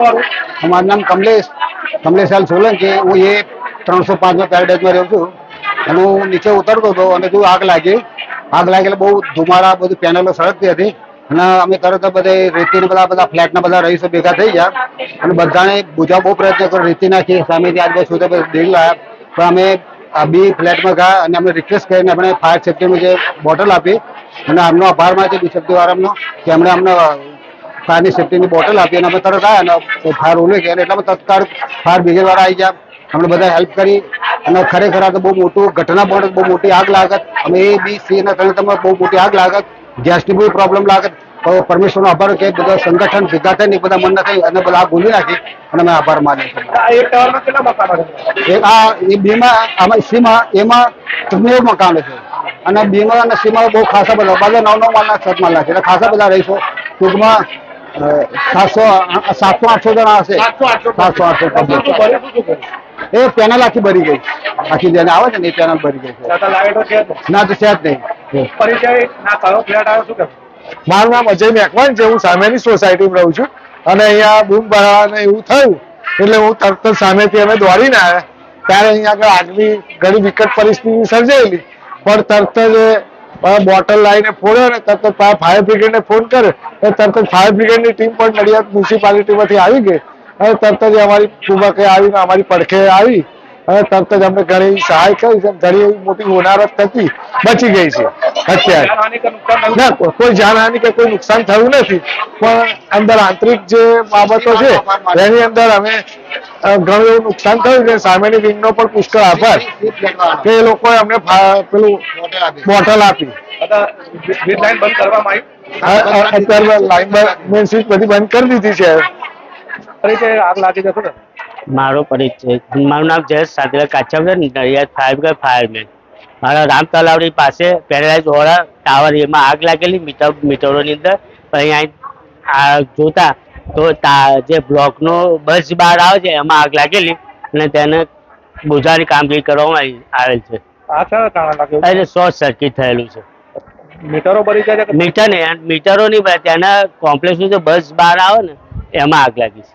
મારું નામ કમલેશ કમલેશલાલ સોલંકી હું એ ત્રણસો પાંચમાં પેરાડાઇઝમાં રહું છું અને હું નીચે ઉતરતો હતો અને જો આગ લાગી આગ લાગી એટલે બહુ ધુમાડા બધું પેનલો સળગતી હતી અને અમે તરત બધે રેતીને બધા બધા ફ્લેટના બધા રહીશો ભેગા થઈ ગયા અને બધાને બુજાવ બહુ પ્રયત્ન કર્યો રેતી નાખી સામેથી આજુબાજુ બધા દેડી લાવ્યા પણ અમે આ બી ફ્લેટમાં ગયા અને અમને રિક્વેસ્ટ કરીને આપણે ફાયર સેફ્ટીનું જે બોટલ આપી અને આમનો આભાર માનીએ બી સેફ્ટી વાળાનો કે એમણે અમને ફાયરની સેફટીની બોટલ આપી અને અમે તરત આવ્યા અને ફાયર ઓલી ગયા એટલામાં તત્કાળ ફાયર બ્રિગેડવાળા આવી ગયા. અમને બધા હેલ્પ કરી અને ખરેખર આ તો બહુ મોટું ઘટના બને બહુ મોટી આગ લાગત. અમે એ બી સી ના તમે બહુ મોટી આગ લાગત. ગેસની બહુ પ્રોબ્લેમ લાગત. પરમેશ્વરનો આભાર કે બધા સંગઠન ભેગા થઈને બધા મન થઈ અને બધા આ ભૂલી નાખી અને અમે આભાર મકાનો છે? આ એ બીમાં આમાં સીમાં એમાં ત્રણેય મકાનો છે. અને બીમાં અને સીમાં બહુ ખાસા બધા. બધા નવ નવ માલના છત માલના છે. એટલે ખાસા બધા રહીશો. ટૂંકમાં સાતસો સાતસો આઠસો જણા હશે. સાતસો આઠસો ભર્યું? એ પેનલ આખી ભરી ગઈ. આખી જેને આવે છે ને એ પેનલ ભરી ગઈ છે. ના તો છે જ નહીં. પરિચય ના કયો ફ્લેટ આવ્યો શું કહેવું મારું નામ અજય મેકવાન છે હું સામેની સોસાયટીમાં રહું છું. અને અહીંયા બૂમ ભરાવાને એવું થયું એટલે હું તરત જ સામેથી અમે દોડીને આવ્યા. ત્યારે અહીંયા આગળ આગલી ઘણી વિકટ પરિસ્થિતિ સર્જાયેલી. પણ તરત જ બોટલ લાવીને ફોડ્યો ને તરત ફાયર બ્રિગેડને ફોન કરે તો તરત જ ફાયર બ્રિગેડની ટીમ પણ નડિયાદ મ્યુનિસિપાલિટીમાંથી આવી ગઈ. અને તરત જ અમારી કુબકે આવીને અમારી પડખે આવી. અને તરત જ અમે ઘણી સહાય કરી છે. ઘણી એવી મોટી હોનારત થતી બચી ગઈ છે અત્યારે. કોઈ જાનહાનિ કે કોઈ નુકસાન થયું નથી. પણ અંદર આંતરિક જે બાબતો છે, એની અંદર અમે ઘણું એવું નુકસાન થયું છે. સામેની વિંગનો પણ પુષ્કળ આભાર કે એ લોકોએ અમને પેલું બોટલ આપી. અત્યારે લાઈન મેન બધી બંધ કરી દીધી છે. આગ લાગી જશે ને. મારો પરિચય. મારું નામ જયેશ સાદરા કાચા છે નડિયાદ ફાયર બ્રિગેડ ફાયરમેન. મારા રામ તલાવડી પાસે પેરાડાઇઝ ઓળા ટાવર એમાં આગ લાગેલી મીટર મીટરોની અંદર. પણ અહીંયા આ જોતા તો તા જે બ્લોકનો બસ બહાર આવે છે એમાં આગ લાગેલી અને તેને બુઝાની કામગીરી કરવામાં આવેલ છે. એટલે શોર્ટ સર્કિટ થયેલું છે. મીટરો મીટર ને મીટરોની તેના કોમ્પ્લેક્સનું જે બસ બહાર આવે ને એમાં આગ લાગી છે.